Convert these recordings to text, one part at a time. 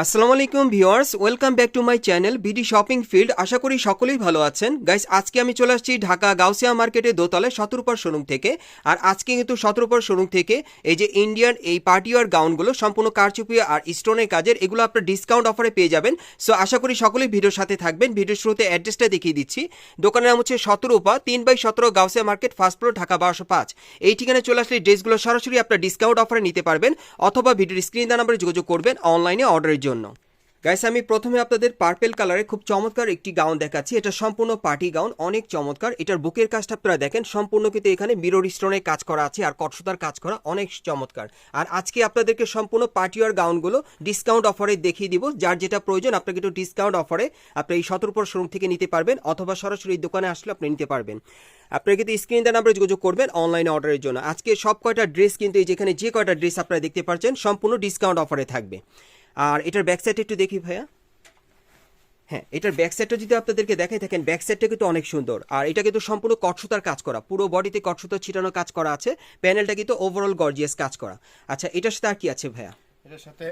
আসসালামু আলাইকুম viewers, welcome back to my channel BD shopping field. আশা করি সকলেই ভালো আছেন। গাইস, আজকে আমি চলে আসছি ঢাকা গাউসিয়া মার্কেটে দোতলায় সতেরোপার শোরুম থেকে। আর আজকে কিন্তু সতেরোপার শোরুম থেকে এই যে ইন্ডিয়ান এই পার্টিওয়ার গাউনগুলো সম্পূর্ণ কারচুপি আর স্টোনের কাজের, এগুলো আপনার ডিসকাউন্ট অফারে পেয়ে যাবেন। সো আশা করি সকলেই ভিডিওর সাথে থাকবেন। ভিডিওর শুরুতে অ্যাড্রেসটা দেখিয়ে দিচ্ছি। দোকানের নাম হচ্ছে সতেরোপা তিন বাই সতেরো Gausia market first floor Dhaka বারোশো পাঁচ। এই ঠিকানায় চলে আসলে ড্রেসগুলো সরাসরি আপনার ডিসকাউন্ট অফারে নিতে পারবেন। অথবা ভিডিওর স্ক্রিন নাম্বারে যোগাযোগ করবেন অনলাইনে অর্ডারের জন্য। গাইস আমি প্রথমে আপনাদের পার্পেল কালারে খুব চমৎকার একটি গাউন দেখাচ্ছি। এটা সম্পূর্ণ পার্টি গাউন অনেক চমৎকার। এটার বুকের কাজটা আপনারা দেখেন, সম্পূর্ণ কিন্তু এখানে মিরর স্টোনের কাজ করা আছে আর কটসুতার কাজ করা অনেক চমৎকার। আর আজকে আপনাদেরকে সম্পূর্ণ পার্টিওয়ার গাউনগুলো ডিসকাউন্ট অফারে দেখিয়ে দিব। যার যেটা প্রয়োজন, আপনাকে একটু ডিসকাউন্ট অফারে আপনি এই সতর্কর শোরুম থেকে নিতে পারবেন অথবা সরাসরি দোকানে আসলে আপনি নিতে পারবেন। আপনারা কিন্তু স্ক্রিন দেওয়া নাম্বারে যোগাযোগ করবেন অনলাইনে অর্ডারের জন্য। আজকে সব কয়টা ড্রেস কিন্তু এই যেখানে যে কয়টা ড্রেস আপনারা দেখতে পাচ্ছেন, সম্পূর্ণ ডিসকাউন্ট অফারে থাকবে। আর এটার ব্যাক সাইড একটু দেখি ভাইয়া। হ্যাঁ এটার ব্যাক সাইডটা যদি আপনাদেরকে দেখাই থাকেন ব্যাক সাইডটা কিন্তু অনেক সুন্দর। আর এটা কিন্তু সম্পূর্ণ কটসুতার কাজ করা। পুরো বডিতে কটসুতার ছিটানো কাজ করা আছে। প্যানেলটা কিন্তু ওভারঅল গর্জিয়াস কাজ করা। আচ্ছা এটার সাথে আর কি আছে ভাইয়া? এটার সাথে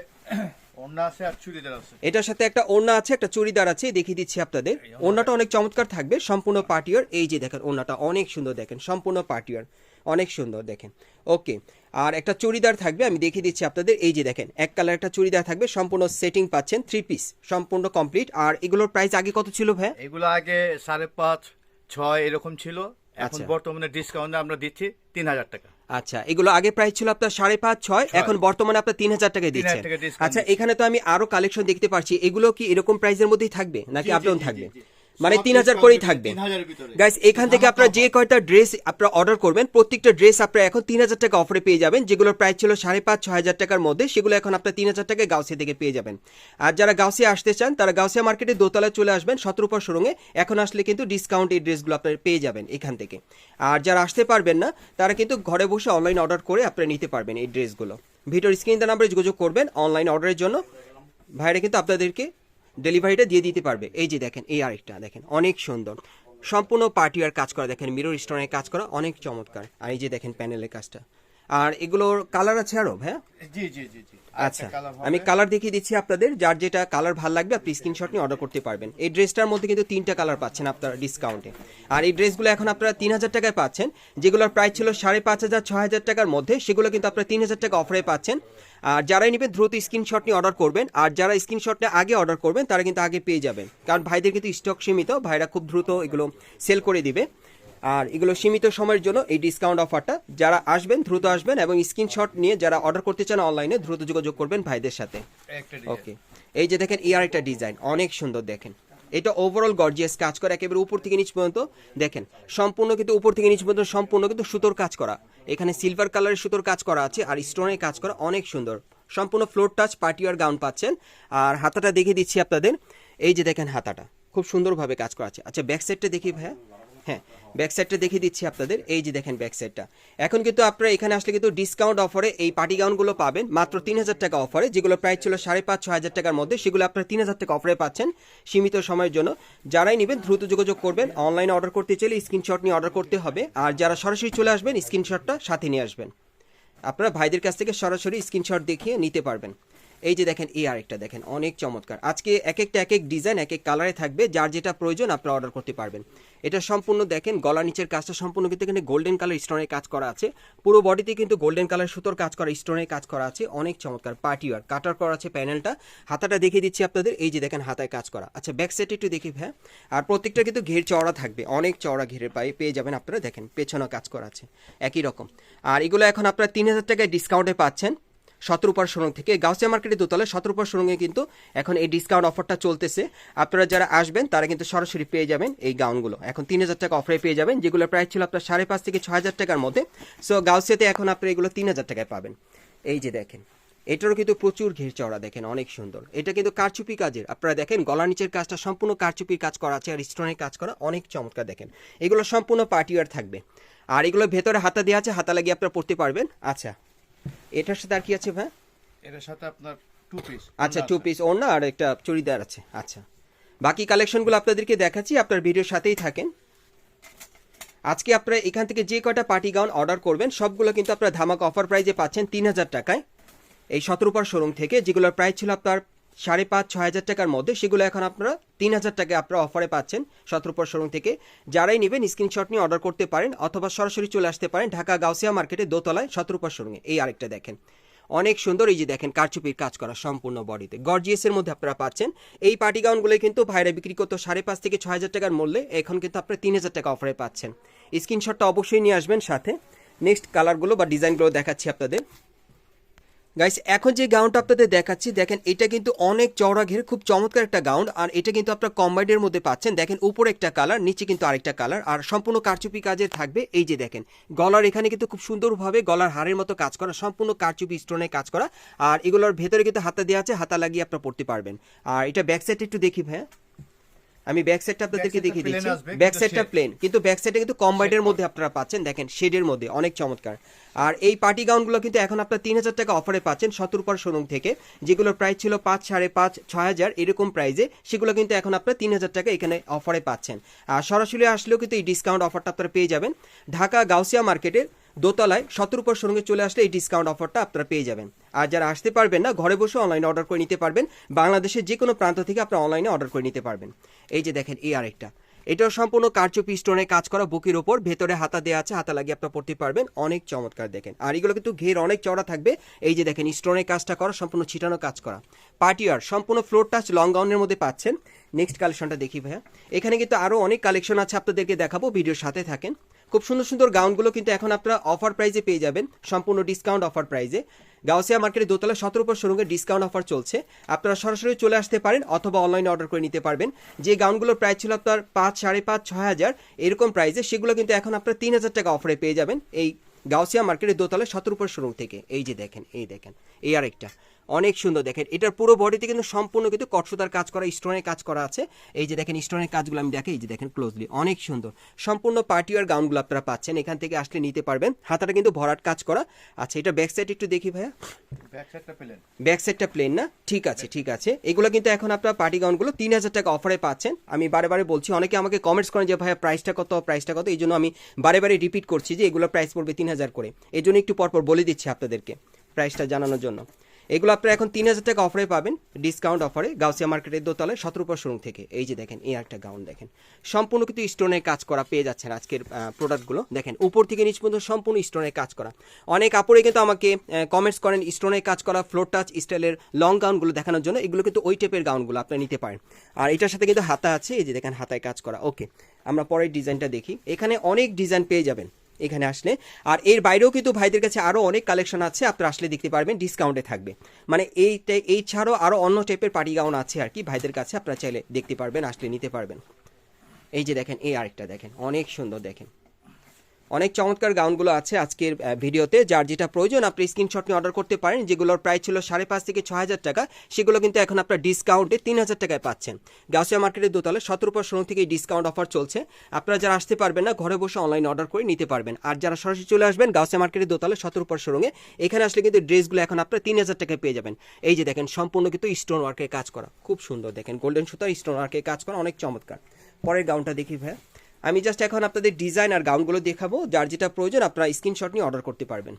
ওড়না আছে আর চুড়িদার আছে। এটার সাথে একটা ওড়না আছে একটা চুড়িদার আছে দেখিয়ে দিচ্ছি আপনাদের। ওড়নাটা। অনেক চমৎকার থাকবে সম্পূর্ণ পার্টিয়ার এই যে দেখেন ওড়নাটা অনেক সুন্দর দেখেন সম্পূর্ণ পার্টিয়ার অনেক সুন্দর দেখেন। ওকে আর একটা চুড়িদার থাকবে আমি দেখিয়ে দিচ্ছি আপনাদের এই যে দেখেন এক কালার একটা চুড়িদার থাকবে সম্পূর্ণ সেটিং পাচ্ছেন থ্রি পিস সম্পূর্ণ কমপ্লিট আর এগুলোর প্রাইস আগে কত ছিল ভাইয়া? এগুলো আগে সাড়ে পাঁচ ছয় এরকম ছিল এখন আচ্ছা। বর্তমানে ডিসকাউন্টে আমরা দিচ্ছি তিন হাজার টাকা। আচ্ছা এগুলো আগে প্রাইস ছিল আপনার সাড়ে পাঁচ ছয় এখন বর্তমানে আপনার তিন হাজার টাকায় দিচ্ছেন। টাকা discount আচ্ছা এখানে তো আমি আরও কালেকশন দেখতে পাচ্ছি এগুলো কি এরকম প্রাইসের মধ্যেই থাকবে নাকি আপডাউন থাকবে। মানে তিন হাজার করেই থাকবে। 3000 এর ভিতরে। গাইস এখান থেকে আপনারা যে কয়টা ড্রেস আপনারা অর্ডার করবেন প্রত্যেকটা ড্রেস আপনারা এখন তিন হাজার টাকা অফারে পেয়ে যাবেন যেগুলোর প্রাইস ছিল সাড়ে পাঁচ ছয় হাজার টাকার মধ্যে সেগুলো এখন আপনার তিন হাজার টাকায় গাউসিয়া থেকে পেয়ে যাবেন। আর যারা গাউসিয়া আসতে চান তারা গাউসিয়া মার্কেটে দোতলায় চলে আসবেন সতেরোপর শোরুমে। এখন আসলে কিন্তু ডিসকাউন্ট এই ড্রেসগুলো আপনারা পেয়ে যাবেন এখান থেকে। আর যারা আসতে পারবেন না তারা কিন্তু ঘরে বসে অনলাইন অর্ডার করে আপনারা নিতে পারবেন এই ড্রেসগুলো ভিডিওর স্ক্রিন নাম্বারে যোগাযোগ করবেন অনলাইন অর্ডারের জন্য। ভাইরা কিন্তু আপনাদেরকে ডেলিভারিটা দিয়ে দিতে পারবে। এই যে দেখেন, এই আরেকটা দেখেন, অনেক সুন্দর। সম্পূর্ণ পার্টি আর কাজ করা, দেখেন মিরর স্টোনের কাজ করা অনেক চমৎকার। আর এই যে দেখেন প্যানেলের কাজটা। আর এগুলোর কালার আছে আরও হ্যাঁ জি জি জি জি। আচ্ছা আমি কালার দেখিয়ে দিচ্ছি আপনাদের যার যেটা কালার ভালো লাগবে আপনি স্ক্রিনশট নিয়ে অর্ডার করতে পারবেন। এই ড্রেসটার মধ্যে কিন্তু তিনটা কালার পাচ্ছেন আপনারা ডিসকাউন্টে আর এই ড্রেসগুলো এখন আপনারা তিন হাজার টাকায় পাচ্ছেন যেগুলোর প্রাইস ছিল সাড়ে পাঁচ হাজার ছয় হাজার টাকার মধ্যে সেগুলো কিন্তু আপনারা তিন হাজার টাকা অফারে পাচ্ছেন। আর যারাই নেবেন দ্রুত স্ক্রিনশট নিয়ে অর্ডার করবেন আর যারা স্ক্রিনশট নিয়ে আগে অর্ডার করবেন তারা কিন্তু আগে পেয়ে যাবেন। কারণ ভাইদের কিন্তু স্টক সীমিত ভাইরা খুব দ্রুত এগুলো সেল করে দিবে। আর এগুলো সীমিত সময়ের জন্য এই ডিসকাউন্ট অফারটা যারা আসবেন দ্রুত আসবেন এবং স্ক্রিনশট নিয়ে যারা অর্ডার করতে চান অনলাইনে দ্রুত যোগাযোগ করবেন ভাইদের সাথে। ওকে এই যে দেখেন এর একটা ডিজাইন অনেক সুন্দর দেখেন। এটা ওভারঅল গর্জিয়াস কাজ করা একেবারে উপর থেকে নিচ পর্যন্ত। দেখেন সম্পূর্ণ কিন্তু উপর থেকে নিচ পর্যন্ত সম্পূর্ণ কিন্তু সুতোর কাজ করা। এখানে সিলভার কালারের সুতোর কাজ করা আছে আর স্টোনের কাজ করা অনেক সুন্দর। সম্পূর্ণ ফ্লোর টাচ পার্টিয়ার গাউন পাচ্ছেন। আর হাতাটা দেখিয়ে দিচ্ছি আপনাদের। এই যে দেখেন হাতাটা খুব সুন্দরভাবে কাজ করা আছে। আচ্ছা ব্যাক সাইডটা দেখি ভাইয়া। হ্যাঁ ব্যাক দেখিয়ে দিচ্ছি আপনাদের। এই যে দেখেন ব্যাক সাইডটা এখন কিন্তু আপনারা এখানে আসলে কিন্তু ডিসকাউন্ট অফারে এই পার্টি গাউনগুলো পাবেন, মাত্র তিন হাজার টাকা অফারে যেগুলো প্রাইস ছিল সাড়ে পাঁচ ছ হাজার টাকার মধ্যে, সেগুলো আপনারা তিন হাজার টাকা অফারে পাচ্ছেন সীমিত সময়ের জন্য। যারাই নেবেন দ্রুত যোগাযোগ করবেন অনলাইনে অর্ডার করতে চাইলে স্ক্রিনশট নিয়ে অর্ডার করতে হবে। আর যারা সরাসরি চলে আসবেন স্ক্রিনশটটা সাথে নিয়ে আসবেন। আপনারা ভাইদের কাছ থেকে সরাসরি স্ক্রিনশট দেখিয়ে নিতে পারবেন। এই যে দেখেন এই আরেকটা, দেখেন, অনেক চমৎকার। আজকে এক একটা এক এক ডিজাইন এক এক কালারে থাকবে, যার যেটা প্রয়োজন আপনারা অর্ডার করতে পারবেন। এটা সম্পূর্ণ দেখেন গলা নিচের কাজটা সম্পূর্ণ কিন্তু এখানে গোল্ডেন কালার স্টোনের কাজ করা আছে। পুরো বডিতে কিন্তু গোল্ডেন কালার সুতোর কাজ করা স্টোনের কাজ করা আছে। অনেক চমৎকার পার্টিওয়ার কাটার করা আছে প্যানেলটা হাতাটা দেখিয়ে দিচ্ছি আপনাদের, এই যে দেখেন, হাতায় কাজ করা। আচ্ছা ব্যাক সাইড একটু দেখি হ্যাঁ আর প্রত্যেকটা কিন্তু ঘের চওড়া থাকবে, অনেক চওড়া ঘেরের পায়ে পেয়ে যাবেন আপনারা, দেখেন পেছনে কাজ করা আছে। একই রকম। আর এগুলো এখন আপনারা তিন হাজার টাকায় ডিসকাউন্টে পাচ্ছেন। সতেরোপার শোরুম থেকে গাউসিয়া মার্কেটের দোতলায় সতেরোপার শোরুমে কিন্তু এখন এই ডিসকাউন্ট অফারটা চলতেছে। আপনারা যারা আসবেন, তারা কিন্তু সরাসরি পেয়ে যাবেন এই গাউনগুলো। এখন তিন হাজার টাকা অফারে পেয়ে যাবেন যেগুলো প্রাইস ছিল আপনার সাড়ে পাঁচ থেকে ছয় হাজার টাকার মধ্যে। সো গাউসিয়াতে এখন আপনি এগুলো তিন হাজার টাকায় পাবেন। এই যে দেখেন, এটারও কিন্তু প্রচুর ঘের চওড়া দেখেন, অনেক সুন্দর। এটা কিন্তু কারচুপি কাজের। আপনারা দেখেন গলা নিচের কাজটা সম্পূর্ণ কারচুপির কাজ করা আছে আর স্টোনের কাজ করা অনেক চমৎকার দেখেন। এগুলো সম্পূর্ণ পার্টিওয়ার থাকবে। আর এগুলো ভেতরে হাতা দেওয়া আছে, হাতা লাগিয়ে আপনারা পড়তে পারবেন। আচ্ছা এটার সাথে আর কি আছে ভাই? এটার সাথে আপনার টু পিস আচ্ছা টু পিস ওড়না আর একটা চুড়িদার আছে। আচ্ছা। বাকি কালেকশনগুলো আপনাদেরকে দেখাচ্ছি আপনার ভিডিওর সাথেই থাকেন। আজকে আপনারা এখান থেকে যে কটা পার্টি গাউন অর্ডার করবেন সবগুলো কিন্তু আপনারা ধামাকা অফার প্রাইজে পাচ্ছেন তিন হাজার টাকায়। এই সতেরোপার শোরুম থেকে যেগুলোর প্রাইস ছিল আপনার সাড়ে পাঁচ, ছয় হাজার টাকার মধ্যে সেগুলো এখন আপনারা তিন হাজার টাকায় আপনারা অফারে পাচ্ছেন সতেরোপর শোরুম থেকে। যারাই নেবেন স্ক্রিনশট নিয়ে অর্ডার করতে পারেন অথবা সরাসরি চলে আসতে পারেন ঢাকা গাউসিয়া মার্কেটে দোতলায় সতেরোপর শোরুমে এই আরেকটা দেখেন। অনেক সুন্দর এই যে দেখেন কারচুপির কাজ করা সম্পূর্ণ বডিতে। গর্জিয়াসের মধ্যে আপনারা পাচ্ছেন। এই পার্টি গাউনগুলো কিন্তু ভাইরা বিক্রি করতো সাড়ে পাঁচ থেকে ছয় হাজার টাকার মূল্যে। এখন কিন্তু আপনারা তিন হাজার টাকা অফারে পাচ্ছেন। স্ক্রিনশটটা অবশ্যই নিয়ে আসবেন সাথে। নেক্সট কালারগুলো বা ডিজাইনগুলো দেখাচ্ছি আপনাদের। গাইস এখন যে গাউনটা আপনাদের দেখাচ্ছি, দেখেন এটা কিন্তু অনেক চওড়া ঘের, খুব চমৎকার একটা গাউন আর এটা কিন্তু আপনার কম্বাইনের মধ্যে পাচ্ছেন। দেখেন উপরে একটা কালার নিচে কিন্তু আরেকটা কালার আর সম্পূর্ণ কারচুপি কাজের থাকবে এই যে দেখেন। গলার এখানে কিন্তু খুব সুন্দরভাবে গলার হারের মতো কাজ করা, সম্পূর্ণ কারচুপি স্টোনে কাজ করা, আর এগুলোর ভেতরে কিন্তু হাতা দেওয়া আছে, হাতা লাগিয়ে আপনারা পড়তে পারবেন। আর এটা ব্যাক সাইড একটু দেখি ভাইয়া। আমি ব্যাক সাইডটা আপনাদেরকে দেখিয়ে দিচ্ছি। ব্যাক সাইডটা। প্লেন কিন্তু ব্যাক সাইডে কিন্তু কম্বাইনের মধ্যে আপনারা পাচ্ছেন। দেখেন শেডের মধ্যে অনেক চমৎকার। আর এই পার্টি গাউনগুলো কিন্তু এখন আপনার তিন হাজার টাকা অফারে পাচ্ছেন সতর্কর শোরুম থেকে। যেগুলোর প্রাইস ছিল পাঁচ সাড়ে পাঁচ ছয় হাজার এরকম প্রাইসে সেগুলো কিন্তু এখন আপনার তিন হাজার টাকা এখানে অফারে পাচ্ছেন। আর সরাসরি আসলেও কিন্তু এই ডিসকাউন্ট অফারটা আপনারা পেয়ে যাবেন। ঢাকা গাউসিয়া মার্কেটের দোতলায় সতর্কর সঙ্গে চলে আসলে এই ডিসকাউন্ট অফারটা আপনারা পেয়ে যাবেন। আর যারা আসতে পারবেন না, ঘরে বসে অনলাইনে অর্ডার করে নিতে পারবেন। বাংলাদেশের যে কোনো প্রান্ত থেকে আপনারা অনলাইনে অর্ডার করে নিতে পারবেন। এই যে দেখেন, এই আরেকটা। এটাও সম্পূর্ণ কারচুপি স্টোনে কাজ করা বুকের ওপর, ভেতরে হাতা দেওয়া আছে, হাতা লাগিয়ে আপনারা পড়তে পারবেন। অনেক চমৎকার দেখেন। আর এগুলো কিন্তু ঘের অনেক চড়া থাকবে। এই যে দেখেন, স্টোনে কাজটা করা, সম্পূর্ণ ছিটানো কাজ করা। পার্টিয়ার সম্পূর্ণ ফ্লোর টাচ লং গাউনের মধ্যে পাচ্ছেন। নেক্সট কালেকশনটা দেখি ভাইয়া। এখানে কিন্তু আরও অনেক কালেকশন আছে, আপনাদেরকে দেখাবো, ভিডিওর সাথে থাকেন। খুব সুন্দর সুন্দর গাউনগুলো কিন্তু এখন আপনারা অফার প্রাইজে পেয়ে যাবেন। সম্পূর্ণ ডিসকাউন্ট অফার প্রাইজে গাউসিয়া মার্কেটে দোতলা সতেরো পর শোরুমে ডিসকাউন্ট অফার চলছে। আপনারা সরাসরি চলে আসতে পারেন অথবা অনলাইনে অর্ডার করে নিতে পারবেন। যে গাউনগুলোর প্রাইস ছিল আপনার পাঁচ, সাড়ে পাঁচ, ছয় হাজার, এরকম প্রাইসে সেগুলো কিন্তু এখন আপনার তিন হাজার টাকা অফারে পেয়ে যাবেন। এই গাউসিয়া মার্কেটের দোতলা সতেরো পর শোরুম থেকে। এই যে দেখেন, এই দেখেন, এই আরেকটা। অনেক সুন্দর। দেখেন এটার পুরো বডিতে কিন্তু সম্পূর্ণ কিন্তু কটসুতার কাজ করা স্টোনের কাজ করা আছে। এই যে দেখেন স্টোনের কাজগুলো আমি দেখে এই যে দেখেন ক্লোজলি অনেক সুন্দর। সম্পূর্ণ পার্টি পার্টিওয়ার গাউনগুলো আপনারা পাচ্ছেন এখান থেকে আসলে নিতে পারবেন। হাতাটা কিন্তু ভরাট কাজ করা। আচ্ছা এটা ব্যাক সাইড একটু দেখি ভাইয়া। ব্যাক সাইডটা পেলেন ব্যাক সাইডটা প্লেন না? ঠিক আছে ঠিক আছে। এগুলো কিন্তু এখন আপনার পার্টি গাউনগুলো তিন হাজার টাকা অফারে পাচ্ছেন। আমি বারে বারে বলছি অনেকে আমাকে কমেন্টস করেন যে ভাইয়া প্রাইসটা কত? প্রাইসটা কত? এই জন্য আমি বারে বারে রিপিট করছি যে এগুলো প্রাইস পড়বে তিন হাজার করে। এই জন্য একটু পরপর বলে দিচ্ছি আপনাদেরকে প্রাইসটা জানানোর জন্য। এগুলো আপনারা এখন তিন হাজার টাকা অফারে পাবেন ডিসকাউন্ট অফারে গাউসিয়া মার্কেটের দোতলায় সতেরো পর শোরুম থেকে। এই যে দেখেন, এই একটা গাউন দেখেন। সম্পূর্ণ কিন্তু স্টোনের কাজ করা পেয়ে যাচ্ছেন আজকের প্রোডাক্টগুলো দেখেন, উপর থেকে নিচ পর্যন্ত সম্পূর্ণ স্টোনের কাজ করা। অনেক আপুরে কিন্তু আমাকে কমেন্টস করেন স্টোনের কাজ করা ফ্লোর টাচ স্টাইলের লং গাউনগুলো দেখানোর জন্য। এগুলো কিন্তু ওই টাইপের গাউনগুলো আপনারা নিতে পারেন। আর এটার সাথে কিন্তু হাতা আছে, এই যে দেখেন, হাতায় কাজ করা। ওকে আমরা পরের ডিজাইনটা দেখি। এখানে অনেক ডিজাইন পেয়ে যাবেন। এখানে আসলে। আর এর বাইরেও কিন্তু ভাইদের কাছে আরও অনেক কালেকশন আছে, আপনারা আসলে দেখতে পারবেন ডিসকাউন্টে থাকবে। মানে এই এই ছাড়াও আরও অন্য টাইপের পার্টি গাউন আছে আর কি, ভাইদের কাছে আপনারা চাইলে দেখতে পারবেন, আসলে নিতে পারবেন। এই যে দেখেন, এই আরেকটা দেখেন, অনেক সুন্দর দেখেন। অনেক চমৎকার গাউনগুলো আছে আজকের ভিডিওতে, যার যেটা প্রয়োজন, আপনি স্ক্রিনশট নিয়ে অর্ডার করতে পারেন, যেগুলোর প্রাইস ছিল সাড়ে পাঁচ থেকে ছ হাজার টাকা, সেগুলো কিন্তু এখন আপনার ডিসকাউন্টে তিন হাজার টাকায় পাচ্ছেন। গাউসিয়া মার্কেটের দোতলে সতেরো পর থেকে ডিসকাউন্ট অফার চলছে। আপনারা যারা আসতে পারবেন না, ঘরে বসে অনলাইন অর্ডার করে নিতে পারবেন। আর যারা সরাসরি চলে আসবেন গাউসিয়া মার্কেটের দোতলে সতেরো পর শোরুমে এখানে আসলে কিন্তু ড্রেসগুলো এখন আপনারা তিন হাজার টাকায় পেয়ে যাবেন। এই যে দেখেন, সম্পূর্ণ কিন্তু স্টোন ওয়ার্কের কাজ করা। খুব সুন্দর দেখেন গোল্ডেন সুতার স্টোন ওয়ার্কের কাজ করা, অনেক চমৎকার। পরের গাউনটা দেখি ভাইয়া। আমি জাস্ট এখন আপনাদের ডিজাইন আর গাউনগুলো দেখাবো যার যেটা প্রয়োজন আপনারা স্ক্রিনশট নিয়ে অর্ডার করতে পারবেন।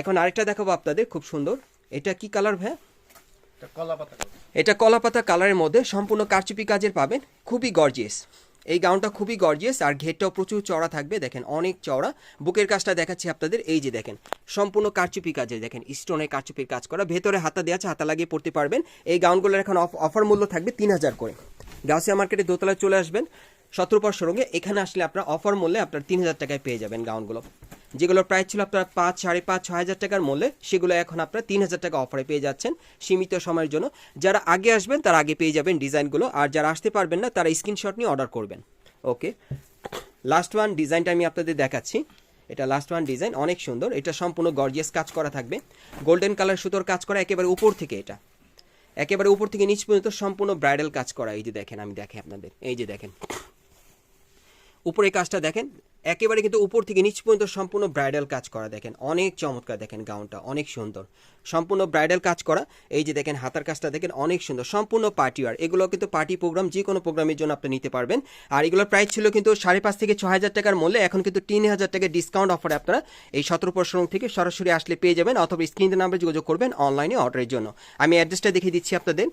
এখন আরেকটা দেখাবো আপনাদের খুব সুন্দর। এটা কি কালার ভাইয়া? এটা কলাপাতা কালারের মধ্যে সম্পূর্ণ কারচুপি কাজের পাবেন খুবই গর্জিয়াস এই গাউনটা খুবই গর্জিয়াস আর ঘেরটাও প্রচুর চড়া থাকবে দেখেন অনেক চওড়া। বুকের কাজটা দেখাচ্ছি আপনাদের এই যে দেখেন সম্পূর্ণ কারচুপি কাজের দেখেন স্টোনে কারচুপির কাজ করা। ভেতরে হাতা দেওয়া আছে হাতা লাগিয়ে পড়তে পারবেন। এই গাউনগুলোর এখন অফার মূল্য থাকবে তিন হাজার করে। গাউসিয়া মার্কেটে দোতলায় চলে আসবেন। সতেরো পর সরঙ্গে এখানে আসলে আপনার অফার মূল্যে আপনার তিন হাজার টাকায় পেয়ে যাবেন গাউনগুলো যেগুলোর প্রাইস ছিল আপনার পাঁচ, সাড়ে পাঁচ, ছয় হাজার টাকার মূল্যে, সেগুলো এখন আপনার তিন হাজার টাকা অফারে পেয়ে যাচ্ছেন সীমিত সময়ের জন্য। যারা আগে আসবেন, তারা আগে পেয়ে যাবেন ডিজাইনগুলো আর যারা আসতে পারবেন না, তারা স্ক্রিনশট নিয়ে অর্ডার করবেন। ওকে লাস্ট ওয়ান ডিজাইনটা আমি আপনাদের দেখাচ্ছি। এটা লাস্ট ওয়ান ডিজাইন অনেক সুন্দর। এটা সম্পূর্ণ গর্জিয়াস কাজ করা থাকবে। গোল্ডেন কালার সুতোর কাজ করা একেবারে উপর থেকে এটা। একেবারে উপর থেকে নিচ পর্যন্ত সম্পূর্ণ ব্রাইডাল কাজ করা। এই যে দেখেন, আমি দেখে আপনাদের। এই যে দেখেন। উপরে কাজটা দেখেন, একেবারে কিন্তু উপর থেকে নিচ পর্যন্ত সম্পূর্ণ ব্রাইডাল কাজ করা দেখেন। অনেক চমৎকার দেখেন গাউনটা অনেক সুন্দর। সম্পূর্ণ ব্রাইডাল কাজ করা, এই যে দেখেন হাতার কাজটা দেখেন, অনেক সুন্দর। সম্পূর্ণ পার্টি ওয়ার এগুলো কিন্তু পার্টি প্রোগ্রাম যে কোনো প্রোগ্রামের জন্য আপনি নিতে পারবেন। আর এগুলোর প্রাইস ছিল কিন্তু সাড়ে পাঁচ থেকে ছ হাজার টাকার মূল্যে, এখন কিন্তু তিন হাজার টাকা ডিসকাউন্ট অফারে আপনারা এই সতেরো পরশন থেকে সরাসরি আসলে পেয়ে যাবেন, অথবা স্ক্রিনের নাম্বারে যোগাযোগ করবেন অনলাইনে অর্ডারের জন্য। আমি অ্যাড্রেসটা দেখিয়ে দিচ্ছি আপনাদের।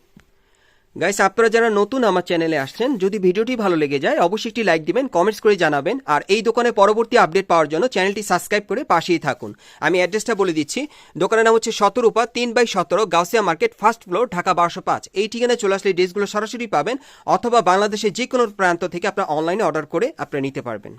গাইস আপনারা যারা নতুন আমার চ্যানেলে আসছেন, যদি ভিডিওটি ভালো লেগে যায়, অবশ্যই একটি লাইক দিবেন কমেন্টস করে জানাবেন, আর এই দোকানে পরবর্তী আপডেট পাওয়ার জন্য চ্যানেলটি সাবস্ক্রাইব করে পাশেই থাকুন। আমি অ্যাড্রেসটা বলে দিচ্ছি। দোকানের নাম হচ্ছে সতেরোপা তিন বাই সতেরো, Gausia market first floor Dhaka বারোশো পাঁচ। এই ঠিকানায় চলে আসলে ড্রেসগুলো সরাসরি পাবেন, অথবা বাংলাদেশের যে কোনো প্রান্ত থেকে আপনার অনলাইনে অর্ডার করে আপনারা নিতে পারবেন।